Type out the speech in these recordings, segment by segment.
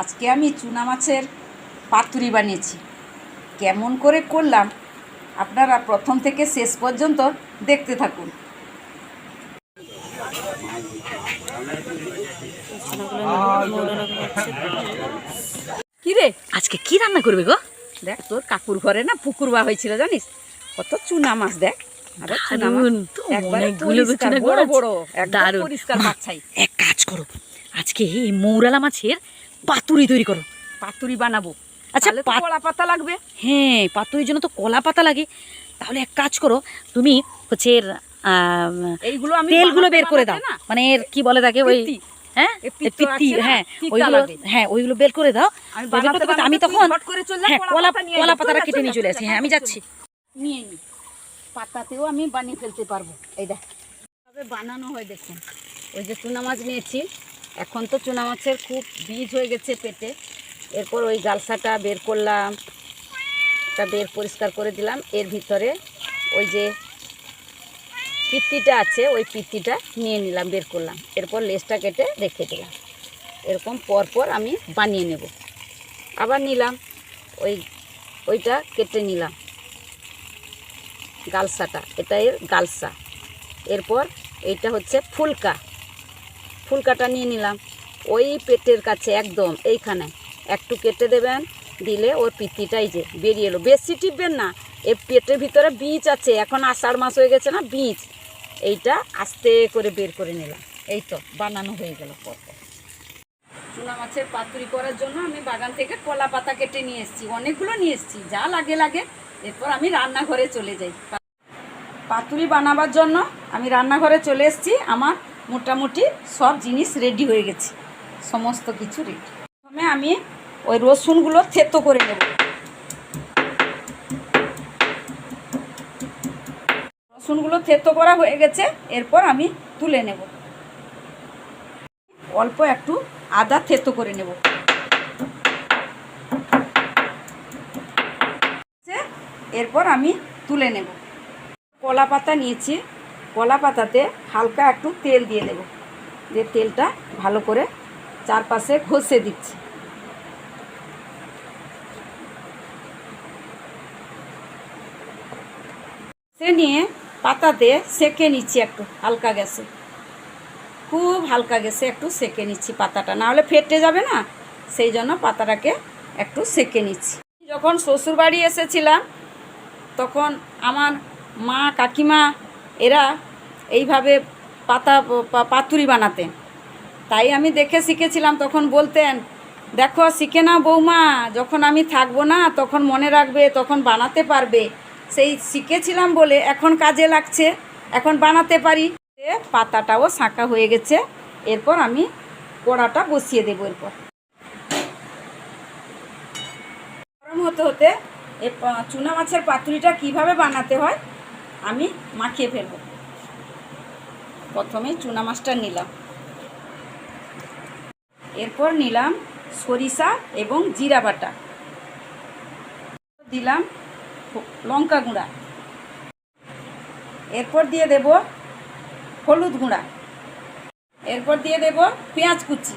আজকে আমি চুনা মাছের পাতুরি বানিয়েছি। কেমন করে করলাম আপনারা প্রথম থেকে শেষ পর্যন্ত দেখতে থাকুন। কিরে? আজকে কি রান্না করবে গো? দেখ তোর কাকুর ঘরে না পুকুর বা হয়েছিল জানিস? কত চুনা মাছ দেখ। এক কাজ করো। আজকে এই মৌরালা মাছের পাতুরি তৈরি করো। পাতুরি বানাবো। আচ্ছা, কলা পাতা লাগবে। হ্যাঁ পাতুরির জন্য তো কলা পাতা লাগে। তাহলে এক কাজ করো তুমি হচ্ছে এর, এইগুলো আমি তেলগুলো বের করে দাও। মানে এর কি বলে তাকে? ওই হ্যাঁ? পিত্ত হ্যাঁ ওইগুলো হ্যাঁ ওইগুলো বের করে দাও। আমি তখন হ্যাঁ কলা পাতাটা কেটে নিয়ে চলে চলে আসি। হ্যাঁ আমি যাচ্ছি। নিয়ে নি। পাতাতেও আমি বানিয়ে ফেলতে পারব। এই দেখ বানানো হয় দেখুন। ওই যে চুনা মাছ নিয়েছি। এখন তো চুনা মাছের খুব বীজ হয়ে গেছে পেটে। এরপর ওই গালসাটা বের করলাম তা বের পরিষ্কার করে দিলাম। এর ভিতরে ওই যে পিত্তিটা আছে, ওই পিত্তিটা নিয়ে নিলাম, বের করলাম। এরপর লেজটা কেটে রেখে দিলাম। এরকম পরপর আমি বানিয়ে নেব। আবার নিলাম, ওই, ওইটা কেটে নিলাম। গালসাটা, এটা এর গালসা। এরপর এইটা হচ্ছে ফুলকা। ফুলকাটা নিয়ে নিলাম। ওই পেটের কাছে একদম এইখানে। একটু কেটে দেবেন, দিলে ওর পিত্তিটাই যে বেরিয়ে এলো। বেশি টিপবেন না এর পেটের ভিতরে বীজ আছে। এখন আষাঢ় মাস হয়ে গেছে না, বীজ। এইটা আস্তে করে বের করে নিলাম। এই তো, বানানো হয়ে গেল পরপর। চুনা মাছের পাতুরি করার জন্য আমি বাগান থেকে কলা পাতা কেটে নিয়ে এসেছি। অনেকগুলো নিয়ে এসেছি। যা লাগে লাগে, এরপর আমি রান্নাঘরে চলে যাই। পাতুরি বানাবার জন্য আমি রান্নাঘরে চলে এসেছি। আমার মোটামুটি সব জিনিস রেডি হয়ে গেছে। সমস্ত কিছু রেডি প্রথমে আমি ওই রসুনগুলো থেতো করে নেব। রসুনগুলো থেতো করা হয়ে গেছে, এরপর আমি তুলে নেব। অল্প একটু আদা থেতো করে নেব। এরপর আমি তুলে নেব। কলা পাতা নিয়েছি। কলা পাতাতে হালকা একটু তেল দিয়ে দেব দিয়ে তেলটা ভালো করে চারপাশে ঘষে দিচ্ছি। সে নিয়ে পাতাতে সেকে নিচ্ছি একটু, হালকা গ্যাসে। খুব হালকা গ্যাসে একটু সেকে নিচ্ছি পাতাটা, না হলে ফেটে যাবে না, সেই জন্য পাতাটাকে একটু সেকে নিচ্ছি। যখন শ্বশুরবাড়ি এসেছিলাম, তখন আমার মা কাকিমা এরা এইভাবে পাতা পাতুরি বানাতেন তাই আমি দেখে শিখেছিলাম, তখন বলতেন, দেখো, শিখে না বৌমা, যখন আমি থাকব না, তখন মনে রাখবে, তখন বানাতে পারবে। সেই শিখেছিলাম বলে এখন কাজে লাগছে, এখন বানাতে পারি। পাতাটাও শাঁকা হয়ে গেছে, এরপর আমি কড়াটা বসিয়ে দেবো এরপর। গরম হতে হতে চুনা মাছের পাতুরিটা কীভাবে বানাতে হয় আমি মাখিয়ে ফেলব। প্রথমে চুনা মাছটা নিলাম। এরপর নিলাম সরিষা এবং জিরা বাটা। দিলাম লঙ্কা গুঁড়া। এরপর দিয়ে দেব হলুদ গুঁড়া। এরপর দিয়ে দেব পেঁয়াজ কুচি।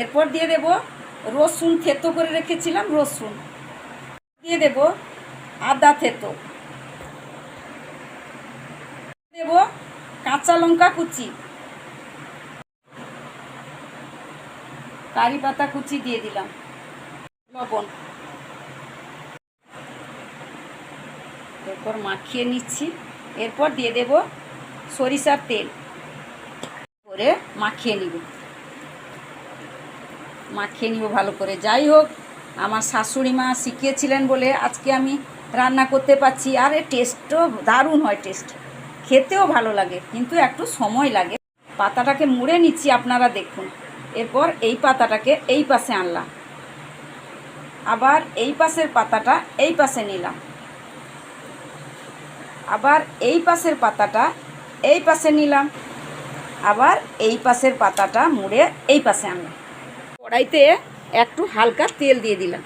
এরপর দিয়ে দেব রসুন, থেতো করে রেখেছিলাম রসুন। দিয়ে দেব আদা থেতো। দেব কাঁচা লঙ্কা কুচি। কারি পাতা কুচি দিয়ে দিলাম। লবণ। এরপর মাখিয়ে নিচ্ছি। এরপর দিয়ে দেব সরিষার তেল। করে মাখিয়ে নিব। মাখিয়ে নিব ভালো করে। যাই হোক, আমার শাশুড়ি মা শিখিয়েছিলেন বলে আজকে আমি রান্না করতে পারছি, আর এর টেস্টও দারুণ হয় টেস্ট খেতেও ভালো লাগে, কিন্তু একটু সময় লাগে। পাতাটাকে মুড়ে নিচ্ছি আপনারা দেখুন। এরপর এই পাতাটাকে এই পাশে আনলাম। আবার এই পাশের পাতাটা এই পাশে নিলাম। আবার এই পাশের পাতাটা এই পাশে নিলাম। আবার এই পাশের পাতাটা মুড়ে এই পাশে আনলাম। কড়াইতে একটু হালকা তেল দিয়ে দিলাম।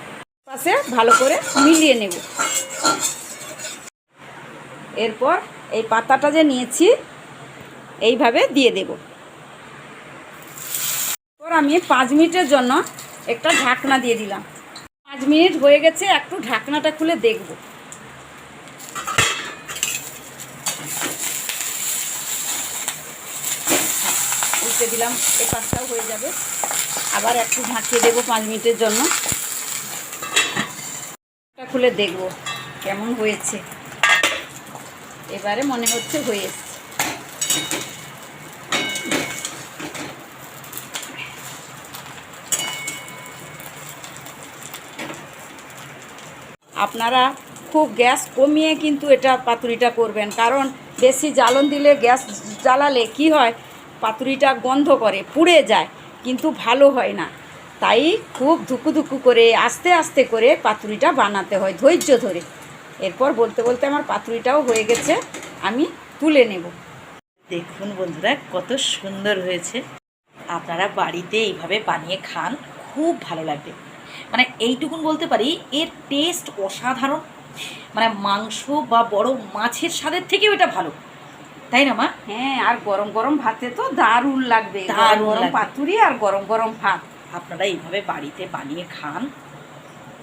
পাশে ভালো করে মিলিয়ে নেব। এরপর এই পাতাটা যে নিয়েছি, এইভাবে দিয়ে দেব। এরপর আমি পাঁচ মিনিটের জন্য একটা ঢাকনা দিয়ে দিলাম। পাঁচ মিনিট হয়ে গেছে, একটু ঢাকনাটা খুলে দেখব। উল্টে দিলাম এই পাশটাও হয়ে যাবে। আবার একটু ঢাকিয়ে দেবো পাঁচ মিনিটের জন্য। খুলে দেখব। কেমন হয়েছে? এবারে মনে হচ্ছে হয়ে এসছে। আপনারা খুব গ্যাস কমিয়ে কিন্তু এটা পাতুরিটা করবেন। কারণ বেশি জ্বালন দিলে গ্যাস জ্বালালে কি হয়? পাতুরিটা গন্ধ করে, পুড়ে যায়, কিন্তু ভালো হয় না। তাই খুব ধুকু ধুকু করে, আস্তে আস্তে করে পাতুরিটা বানাতে হয় ধৈর্য ধরে। এরপর বলতে বলতে আমার পাতুরিটাও হয়ে গেছে আমি তুলে নেব। দেখুন বন্ধুরা কত সুন্দর হয়েছে। আপনারা বাড়িতে এইভাবে বানিয়ে খান খুব ভালো লাগবে। মানে এইটুকুন বলতে পারি এর টেস্ট অসাধারণ। মানে মাংস বা বড় মাছের স্বাদের থেকেও এটা ভালো। তাই না মা? হ্যাঁ আর গরম গরম ভাতে তো দারুণ লাগবে। গরম দারুণ লাগবে। পাতুরি আর গরম গরম ভাত। আপনারা এইভাবে বাড়িতে বানিয়ে খান